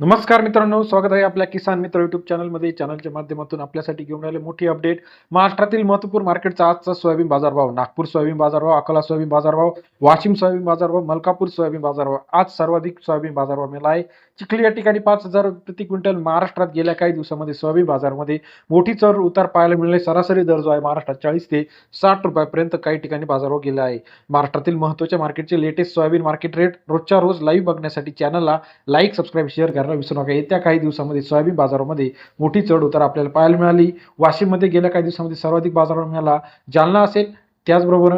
नमस्कार मित्रांनो स्वागत आहे आपल्या किसान मित्र युट्यूब चॅनलमध्ये चॅनलच्या माध्यमातून आपल्यासाठी घेऊन आले मोठी अपडेट महाराष्ट्रातील महत्त्वपूर्ण मार्केटचा आजचा सोयाबीन बाजारभाव. नागपूर सोयाबीन बाजारभाव अकोला सोयाबीन बाजारभाव वाशिम सोयाबीन बाजारभाव मलकापूर सोयाबीन बाजारभाव. आज सर्वाधिक सोयाबीन बाजारभाव मिळाला आहे. चिखली या ठिकाणी पाच हजार प्रति क्विंटल महाराष्ट्रात गेल्या काही दिवसामध्ये सोयाबीन बाजारमध्ये मोठी चढ उतार पाहायला मिळाले. सरासरी दर जो आहे महाराष्ट्रात चाळीस ते साठ रुपयापर्यंत काही ठिकाणी बाजारभाव गेला आहे. महाराष्ट्रातील महत्त्वाच्या मार्केटचे लेटेस्ट सोयाबीन मार्केट रेट रोजच्या रोज लाईव्ह बघण्यासाठी चॅनलला लाईक सबस्क्राईब शेअर करायला विसरू नका. येत्या काही दिवसामध्ये सोयाबीन बाजारामध्ये मोठी चढ उतार आपल्याला पाहायला मिळाली. वाशिममध्ये गेल्या काही दिवसामध्ये सर्वाधिक बाजार मिळाला. जालना असेल त्याचबरोबर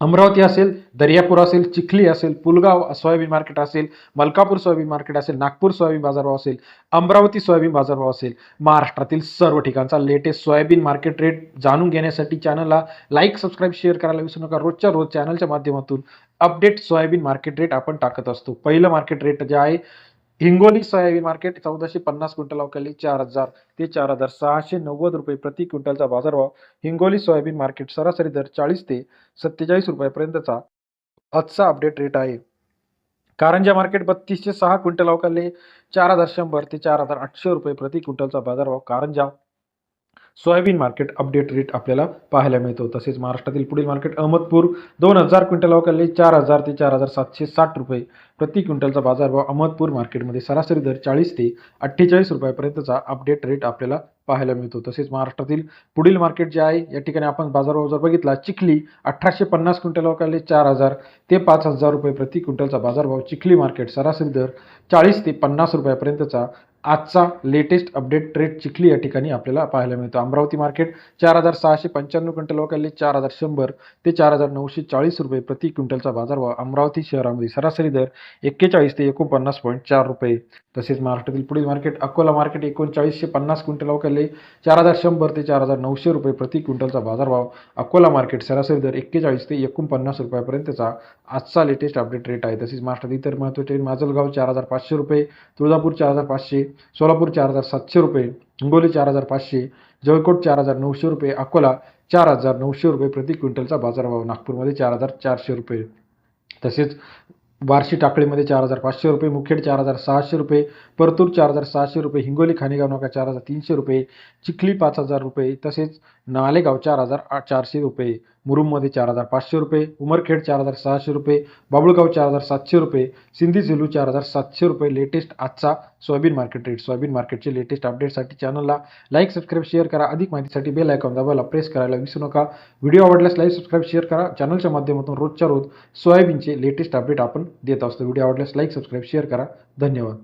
अमरावती असेल दर्यापूर असेल चिखली असेल पुलगाव सोयाबीन मार्केट असेल मलकापूर सोयाबीन मार्केट असेल नागपूर सोयाबीन बाजारभाव असेल अमरावती सोयाबीन बाजारभाव असेल. महाराष्ट्रातील सर्व ठिकाणचा लेटेस्ट सोयाबीन मार्केट रेट जाणून घेण्यासाठी चॅनलला लाईक सबस्क्राईब शेअर करायला विसरू नका. रोजच्या रोज चॅनलच्या माध्यमातून अपडेट सोयाबीन मार्केट रेट आपण टाकत असतो. पहिलं मार्केट रेट जे आहे हिंगोली सोयाबीन मार्केट चौदाशे पन्नास क्विंटल अवकाली चार हजार ते चार हजार सहाशे नव्वद रुपये प्रति क्विंटलचा बाजारभाव हिंगोली सोयाबीन मार्केट सरासरी दर चाळीस ते सत्तेचाळीस रुपयापर्यंतचा आजचा अपडेट रेट आहे. कारंजा मार्केट बत्तीसशे सहा क्विंटल अवकाले चार हजार शंभर ते चार हजार आठशे रुपये प्रति क्विंटलचा बाजारभाव Karanja soybean market update rate आपल्याला पाहायला मिळतो. तसेच महाराष्ट्रातील पुढील मार्केट अहमदपूर दोन हजार क्विंटल अवकाले चार हजार ते चार हजार सातशे साठ रुपये प्रति क्विंटलचा बाजारभाव अहमदपूर मार्केटमध्ये सरासरी दर चाळीस ते अठ्ठेचाळीस रुपयापर्यंतचा अपडेट रेट आपल्याला पाहायला मिळतो. तसेच महाराष्ट्रातील पुढील मार्केट जे आहे या ठिकाणी आपण बाजारभाव जर बघितला चिखली अठराशे पन्नास क्विंटल अवकाले चार हजार ते पाच हजार रुपये प्रति क्विंटलचा बाजारभाव चिखली मार्केट सरासरी दर चाळीस ते पन्नास रुपयापर्यंतचा आजचा लेटेस्ट अपडेट रेट चिखली या ठिकाणी आपल्याला पाहायला मिळतो. अमरावती मार्केट चार हजार सहाशे पंच्याण्णव क्विंटल वकाले चार हजार शंभर ते चार हजार नऊशे चाळीस रुपये प्रति क्विंटलचा बाजारभाव अमरावती शहरामध्ये सरासरी दर एक्केचाळीस ते एकोणपन्नास पॉईंट चार रुपये. तसेच महाराष्ट्रातील पुढील मार्केट अकोला मार्केट एकोणचाळीसशे पन्नास क्विंटल वकाले चार हजार शंभर ते चार हजार नऊशे रुपये प्रति क्विंटलचा बाजारभाव अकोला मार्केट सरासरी दर एक्केचाळीस ते एकोणपन्नास रुपयापर्यंतचा आजचा लेटेस्ट अपडेट रेट आहे. तसेच महाराष्ट्रात इतर महत्त्वाचे माजलगाव चार हजार पाचशे रुपये तुळजापूर चार हजार पाचशे सोलापूर चार हजार सातशे रुपये हिंगोली चार हजार पाचशे जळकोट चार हजार नऊशे रुपये अकोला चार हजार नऊशे रुपये प्रति क्विंटलचा बाजारभाव नागपूरमध्ये चार हजार चारशे रुपये तसेच बार्शी टाकळीमध्ये चार हजार पाचशे रुपये मुखेड चार हजार सहाशे रुपये परतूर चार हजार सहाशे रुपये हिंगोली खानेगाव नाका चार हजार तीनशे रुपये चिखली पाच हजार रुपये तसेच नालेगाव चार हजार आठ चारशे रुपये मुरुममध्ये चार हजार पाचशे रुपये उमरखेड चार हजार सहाशे रुपये बाबुळगाव चार हजार सातशे रुपये सिंधी सेलू चार हजार सातशे रुपये लेटेस्ट आजचा सोयाबीन मार्केट रेट सोयाबीन मार्केटचे लेटेस्ट अपडेटसाठी चॅनलला लाईक सबस्क्राईब शेअर करा. अधिक माहितीसाठी बेल आयकॉन दाबायला प्रेस करायला विसरू नका. व्हिडिओ आवडल्यास लाईक सबस्क्राईब शेअर करा. चॅनलच्या माध्यमातून रोजच्या रोज सोयाबीनचे लेटेस्ट अपडेट आपण देत असतो. व्हिडिओ आवडल्यास लाईक सबस्क्राईब शेअर करा. धन्यवाद.